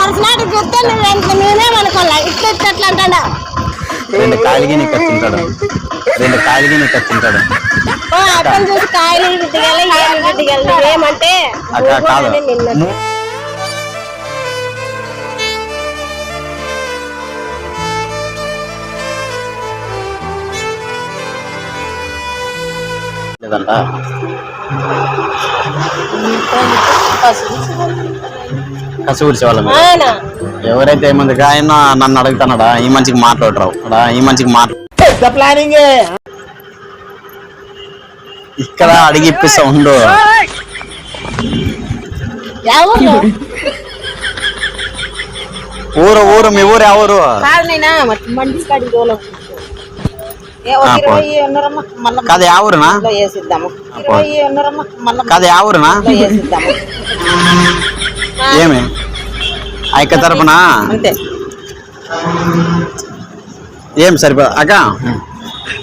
Personality చూస్తే నువ్వు ఎంత నేనేమనుకోలే ఇట్లా ఇట్లా ఎట్లా అంటాడా? రెండు కాయలకి నీకు వచ్చింటాడు రెండు కాయలకి నీకు వచ్చింటాడు ఓ అతను చూసి కాయలు దిగాలి ఏమి దిగాలి నువ్వేమంటే అక్క నువ్వు కాదు. లేదంట. కసి ఊడ్చే వాళ్ళ మీద. అవునా ఎవరైతే ఏమంది ఆయన నన్ను అడుగుతున్నాడా ఈ మంచికి మాట్లాడరావు అడా ఈ మంచికి మాట్లా ఇక్కడ అడిగి ఇప్పిస్తా ఉండు ఎవరు ఊరు ఊరు మీ ఊరు ఎవరు కాదు నేనా మండి కాడికి పోలో ఏ ఒక ఆ, పో. ఇరవై ఉన్నరమ్మ మళ్ళీ కాదు ఆ ఊరునా వేసిద్దాము ఇరవై ఉన్నరమ్మ మళ్ళీ కాదు ఆ ఊరునా వేసిద్దాము ఏమి అక్క తరపున? అంతే. ఏం సరిపోదా అక్క?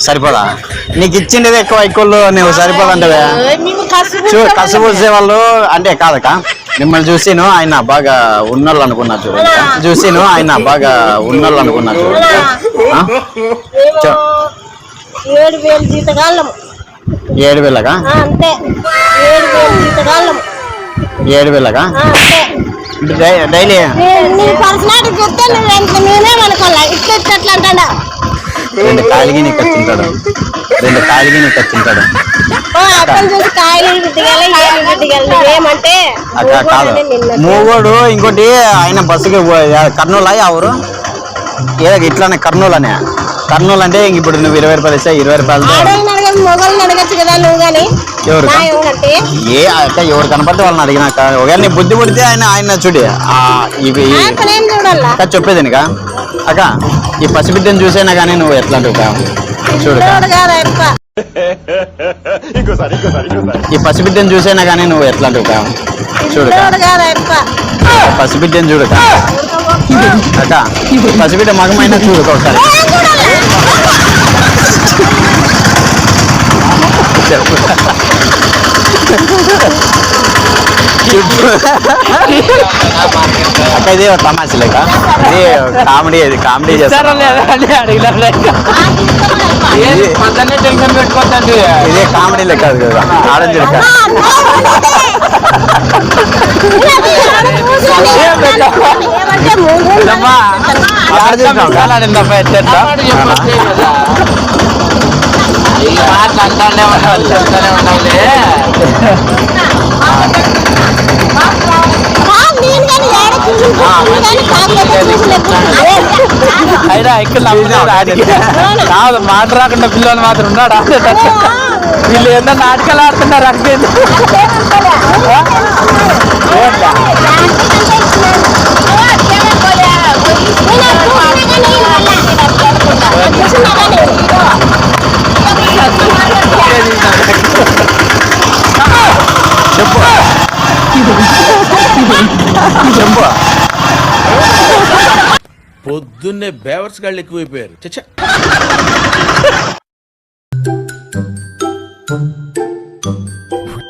సరిపోదా? నీకు ఇచ్చిండేది ఎక్కువ ఎక్కువలు నువ్వు కసుపు చూ కసు పూసే వాళ్ళు అంటే కాదక్క. మిమ్మల్ని చూసిను ఆయన బాగా ఉన్నోళ్ళు అనుకున్నా చూడు. చూసిను ఆయన బాగా ఉన్నోళ్ళు అనుకున్నా చూడు. ఏడు వేలు ఏడు వేలగా అంతే. ఏడు వేలు జీతగాళ్ళము. ఏడు వేలగా అంతే. డైలీ? నీ- నీ పర్సనాలిటీ చూస్తే నువ్వు ఎంత నేనేమనుకోలే ఇట్లా ఇట్లా ఎట్లా అంటాడా? రెండు కాయలకి నీకు వచ్చింటాడు రెండు వచ్చింటాడు నువ్వు కాదు. మూగోడు ఇంకోటి ఆయన బస్సుకి కర్నూలు అయ్యా ఊరు? ఏ ఇట్లానే కర్నూలు అనే కర్నూలు అంటే ఇంక ఇప్పుడు నువ్వు ఇరవై రూపాయలు ఇస్తే ఇరవై రూపాయలు అడగచ్చు కదా నువ్వు గాని. ఎవరు? ఏ అక్క ఎవరు కనపడితే వాళ్ళని అడిగినాక ఒకవేళ నీ బుద్ధి పుడితే ఆయన ఆయన చూడి ఆ, ఇవి అక్క చెప్పేదినిక అక్క ఈ పసిబిడ్డని చూసైనా కానీ నువ్వు ఎట్లా అంటావు చూడు ఈ పసిబిడ్డని చూసైనా కానీ నువ్వు ఎట్లా అంటావు చూడు పసిబిడ్డని చూడు అక్క పసిబిడ్డ మగమైనా చూడు ఒకసారి. చెప్పు అక్క ఇది తమాష లేక ఇది కామెడీ ఇది కామెడీ చేస్తారు టెన్షన్ పెట్టుకోవద్దండి ఇదే కామెడీ లెక్క అది కదా ఆడంజి లెక్క ఏమంటే అయినా ఇక్కడ ఆడికి కాదు మాట రాకుండా పిల్లలు మాత్రం ఉన్నాడు? వీళ్ళు ఏందో నాటకాలు ఆడుతున్నారు అంటే చెప్పు చెప్పు పొద్దున్నే బేవర్స్ గాళ్ళు ఎక్కువైపోయారు. చచ్చా.